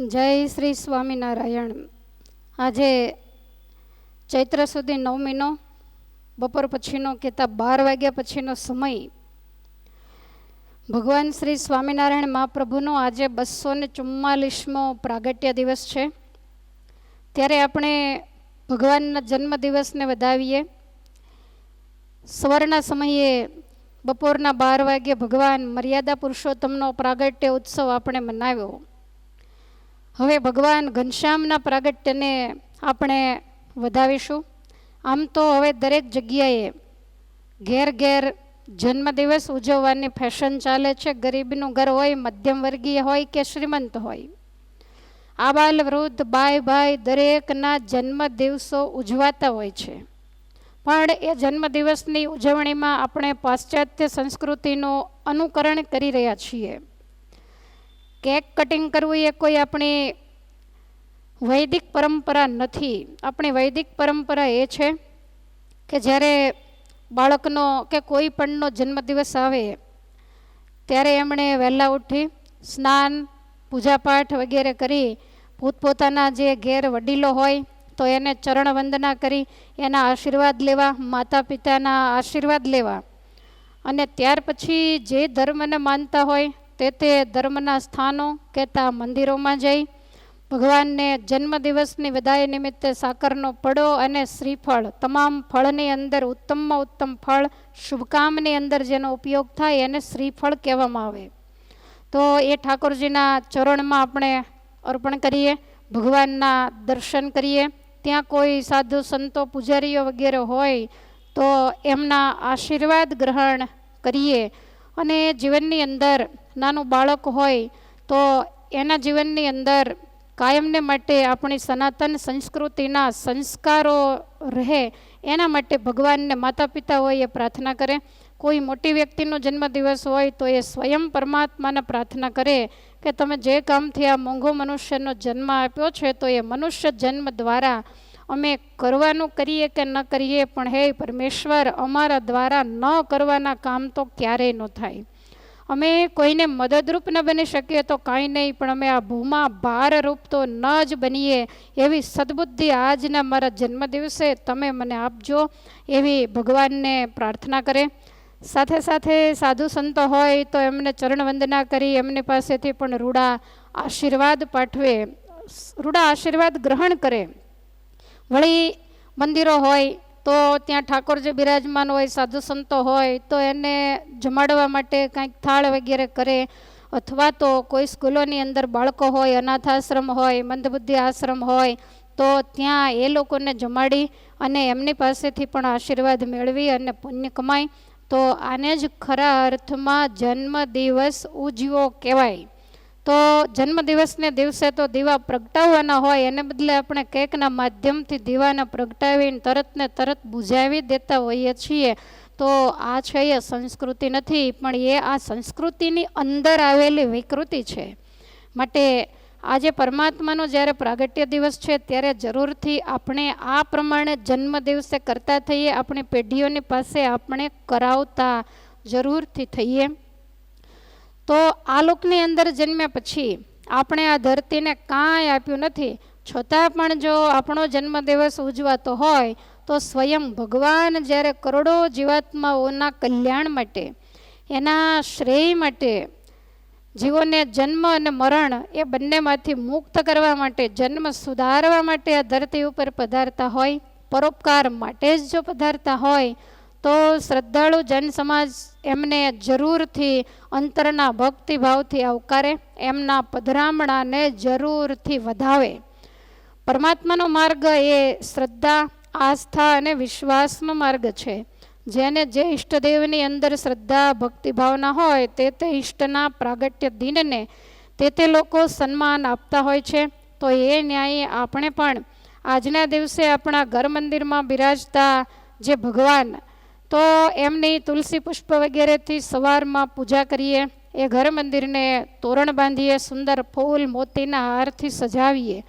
જય શ્રી સ્વામિનારાયણ. આજે ચૈત્ર સુધી નવમીનો, બપોર પછીનો કહેતા બાર વાગ્યા પછીનો સમય. ભગવાન શ્રી સ્વામિનારાયણ મહાપ્રભુનો આજે બસો ને ચુમ્માલીસમો પ્રાગટ્ય દિવસ છે. ત્યારે આપણે ભગવાનના જન્મદિવસને વધાવીએ. સવારના સમયે બપોરના બાર વાગ્યે ભગવાન મર્યાદા પુરુષોત્તમનો પ્રાગટ્ય ઉત્સવ આપણે મનાવ્યો. હવે ભગવાન ઘનશ્યામના પ્રાગટ્યને આપણે વધાવીશું. આમ તો હવે દરેક જગ્યાએ ઘેર ઘેર જન્મદિવસ ઉજવવાની ફેશન ચાલે છે. ગરીબનું ઘર હોય, મધ્યમ વર્ગીય હોય કે શ્રીમંત હોય. આબાલ વૃદ્ધ બાય ભાઈ દરેકના જન્મદિવસો ઉજવાતા હોય છે. પણ એ જન્મદિવસની ઉજવણીમાં આપણે પાશ્ચાત્ય સંસ્કૃતિનું અનુકરણ કરી રહ્યા છીએ. કેક કટિંગ કરવું એ કોઈ આપણી વૈદિક પરંપરા નથી. આપણી વૈદિક પરંપરા એ છે કે જ્યારે બાળકનો કે કોઈ પણનો જન્મદિવસ આવે, ત્યારે એમણે વહેલા ઉઠી સ્નાન, પૂજાપાઠ વગેરે કરી. પોતપોતાના જે ઘેર વડીલો હોય, તો એને ચરણ વંદના કરી, એના આશીર્વાદ લેવા માતા પિતાના આશીર્વાદ લેવા. અને ત્યાર પછી જે ધર્મને માનતા હોય તે તે ધર્મના સ્થાનો કહેતા મંદિરોમાં જઈ ભગવાનને જન્મદિવસની વિદાય નિમિત્તે સાકરનો પડો અને શ્રીફળ, તમામ ફળની અંદર ઉત્તમમાં ઉત્તમ ફળ, શુભકામની અંદર જેનો ઉપયોગ થાય એને શ્રીફળ કહેવામાં આવે. તો એ ઠાકોરજીના ચરણમાં આપણે અર્પણ કરીએ, ભગવાનના દર્શન કરીએ. ત્યાં કોઈ સાધુ સંતો, પૂજારીઓ વગેરે હોય તો એમના આશીર્વાદ ગ્રહણ કરીએ અને જીવનની અંદર નાનું બાળક હોય, તો એના જીવનની અંદર કાયમને માટે આપણી સનાતન સંસ્કૃતિના સંસ્કારો રહે, એના માટે ભગવાનને માતા પિતા હોય એ પ્રાર્થના કરે. કોઈ મોટી વ્યક્તિનો જન્મદિવસ હોય, તો એ સ્વયં પરમાત્માને પ્રાર્થના કરે કે તમે જે કામથી આ મોંઘો મનુષ્યનો જન્મ આપ્યો છે, તો એ મનુષ્ય જન્મ દ્વારા અમે કરવાનું કરીએ કે ન કરીએ, પણ હે પરમેશ્વર, અમારા દ્વારા ન કરવાના કામ તો ક્યારેય ન થાય. અમે કોઈને મદદરૂપ ન બની શકીએ તો કાંઈ નહીં, પણ અમે આ ભૂમા ભારરૂપ તો ન જ બનીએ. એવી સદબુદ્ધિ આજના મારા જન્મદિવસે તમે મને આપજો એવી ભગવાનને પ્રાર્થના કરે. સાથે સાથે સાધુ સંતો હોય તો એમને ચરણ વંદના કરી, એમની પાસેથી પણ રૂડા આશીર્વાદ પાઠવે, રૂડા આશીર્વાદ ગ્રહણ કરે. વળી મંદિરો હોય તો ત્યાં ઠાકોરજી બિરાજમાન હોય, સાધુ સંતો હોય, તો એને જમાડવા માટે કાંઈક થાળ વગેરે કરે અથવા તો કોઈ સ્કૂલોની અંદર બાળકો હોય, અનાથ આશ્રમ હોય, મંદબુદ્ધિ આશ્રમ હોય, તો ત્યાં એ લોકોને જમાડી અને એમની પાસેથી પણ આશીર્વાદ મેળવી અને પુણ્ય કમાય. તો આને જ ખરા અર્થમાં જન્મદિવસ ઉજવો કહેવાય. તો જન્મદિવસને દિવસે તો દીવા પ્રગટાવવાના હોય, એને બદલે આપણે કેકના માધ્યમથી દીવાને પ્રગટાવીને તરત ને તરત બુઝાવી દેતા હોઈએ છીએ. તો આ છે એ સંસ્કૃતિ નથી, પણ એ આ સંસ્કૃતિની અંદર આવેલી વિકૃતિ છે. માટે આજે પરમાત્માનો જ્યારે પ્રાગટ્ય દિવસ છે, ત્યારે જરૂરથી આપણે આ પ્રમાણે જન્મ દિવસે કરતા થઈએ, આપણી પેઢીઓની પાસે આપણે કરાવતા જરૂરથી થઈએ. તો આ લોકની અંદર જન્મ્યા પછી આપણે આ ધરતીને કાંઈ આપ્યું નથી. છતાં પણ જો આપણો જન્મદિવસ ઉજવાતો હોય, તો સ્વયં ભગવાન જ્યારે કરોડો જીવાત્માઓના કલ્યાણ માટે, એના શ્રેય માટે, જીવોને જન્મ અને મરણ એ બંનેમાંથી મુક્ત કરવા માટે, જન્મ સુધારવા માટે આ ધરતી ઉપર પધારતા હોય, પરોપકાર માટે જ જો પધારતા હોય તો શ્રદ્ધાળુ જન સમાજ એમને જરૂરથી અંતરના ભક્તિભાવથી આવકારે, એમના પધરામણાને જરૂરથી વધાવે. પરમાત્માનો માર્ગ એ શ્રદ્ધા, આસ્થા અને વિશ્વાસનો માર્ગ છે. જેને જે ઈષ્ટદેવની અંદર શ્રદ્ધા, ભક્તિભાવના હોય, તે તે ઈષ્ટના પ્રાગટ્ય દિનને તે તે લોકો સન્માન આપતા હોય છે. તો એ ન્યાયે આપણે પણ આજના દિવસે આપણા ઘર મંદિરમાં બિરાજતા જે ભગવાન તો એમની તુલસી પુષ્પ વગેરેથી સવારમાં પૂજા કરીએ, એ ઘર મંદિરને તોરણ બાંધીએ, સુંદર ફૂલ મોતીના હારથી સજાવીએ.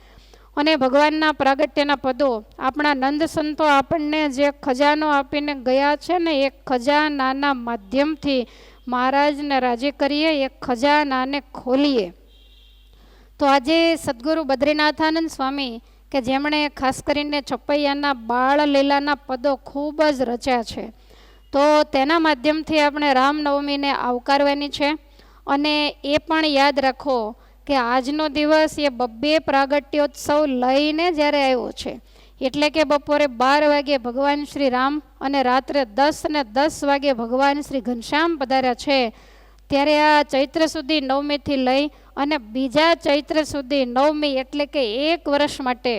અને ભગવાનના પ્રાગટ્યના પદો, આપણા નંદ સંતો આપણને જે ખજાનો આપીને ગયા છે ને, એ ખજાનાના માધ્યમથી મહારાજને રાજી કરીએ, એ ખજાનાને ખોલીએ. તો આજે સદગુરુ બદ્રીનાથાનંદ સ્વામી કે જેમણે ખાસ કરીને છપૈયાના બાળ લીલાના પદો ખૂબ જ રચ્યા છે. તો તેના માધ્યમથી આપણે રામનવમીને આવકારવાની છે. અને એ પણ યાદ રાખો કે આજનો દિવસ એ બબ્બે પ્રાગટ્યોત્સવ લઈને જ્યારે આવ્યો છે, એટલે કે બપોરે બાર વાગે ભગવાન શ્રી રામ અને રાત્રે દસ ને દસ વાગે ભગવાન શ્રી ઘનશ્યામ પધાર્યા છે, ત્યારે આ ચૈત્ર સુધી નવમીથી લઈ અને બીજા ચૈત્ર સુધી નવમી એટલે કે એક વર્ષ માટે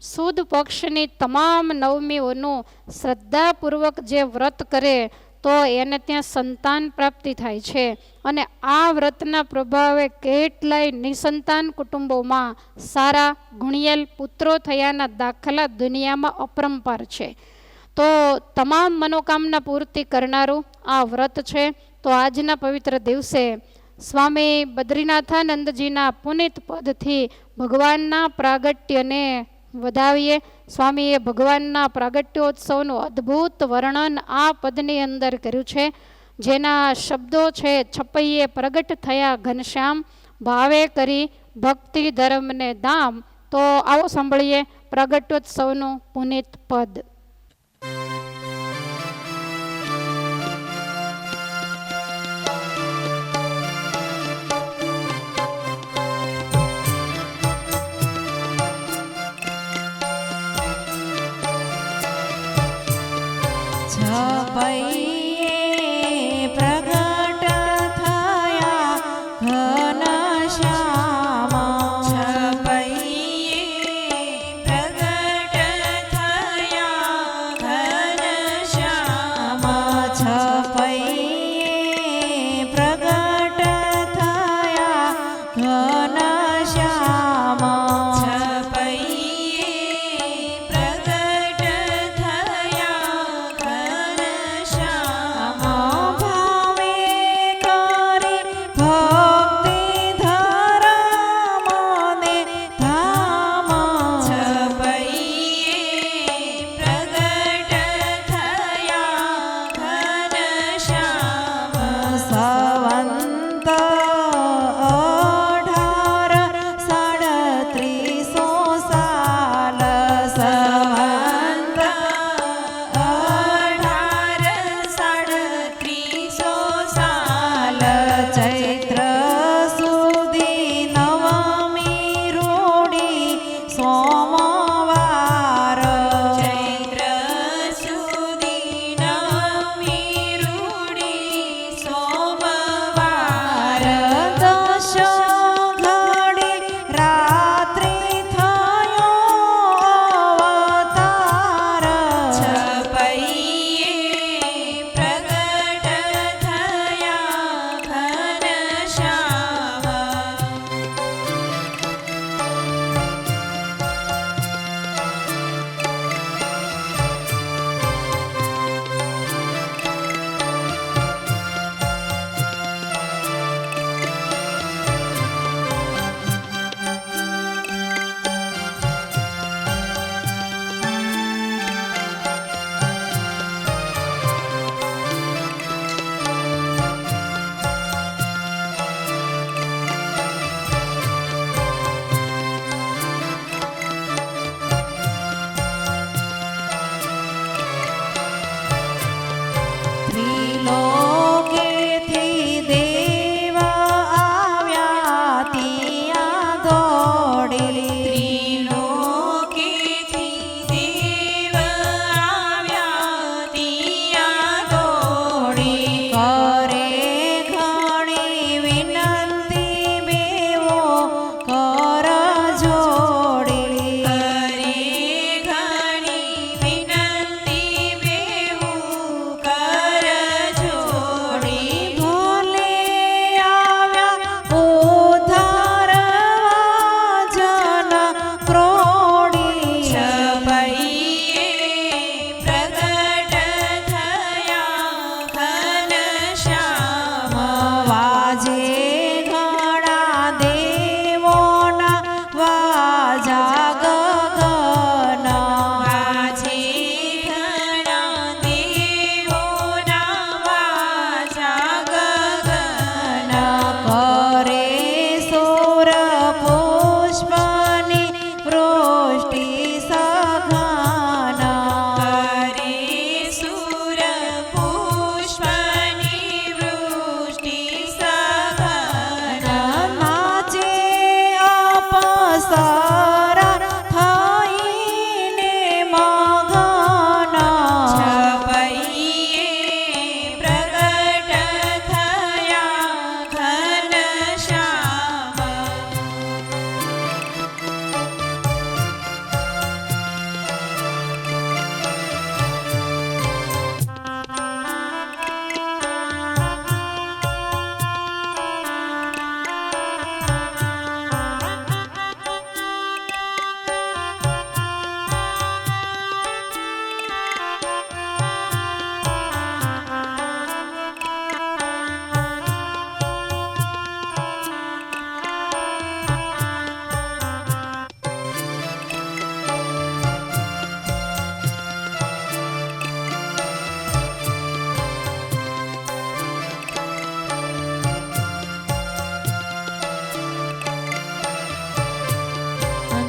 સુદ પક્ષની તમામ નવમીઓનું શ્રદ્ધાપૂર્વક જે વ્રત કરે, તો એને ત્યાં સંતાન પ્રાપ્તિ થાય છે. અને આ વ્રતના પ્રભાવે કેટલાય નિસંતાન કુટુંબોમાં સારા ગુણિયલ પુત્રો થયાના દાખલા દુનિયામાં અપરંપાર છે. તો તમામ મનોકામના પૂર્તિ કરનારું આ વ્રત છે. તો આજના પવિત્ર દિવસે સ્વામી બદ્રીનાથાનંદજીના પુનિત પદથી ભગવાનના પ્રાગટ્યને વધાવીએ. સ્વામીએ ભગવાનના પ્રાગટ્યોત્સવનું અદ્ભુત વર્ણન આ પદની અંદર કર્યું છે. જેના શબ્દો છે, છપૈયે પ્રગટ થયા ઘનશ્યામ, ભાવે કરી ભક્તિ ધર્મને ધામ તો આવો સાંભળીએ પ્રગટ્યોત્સવનું પુનિત પદ.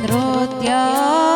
નૃત્ય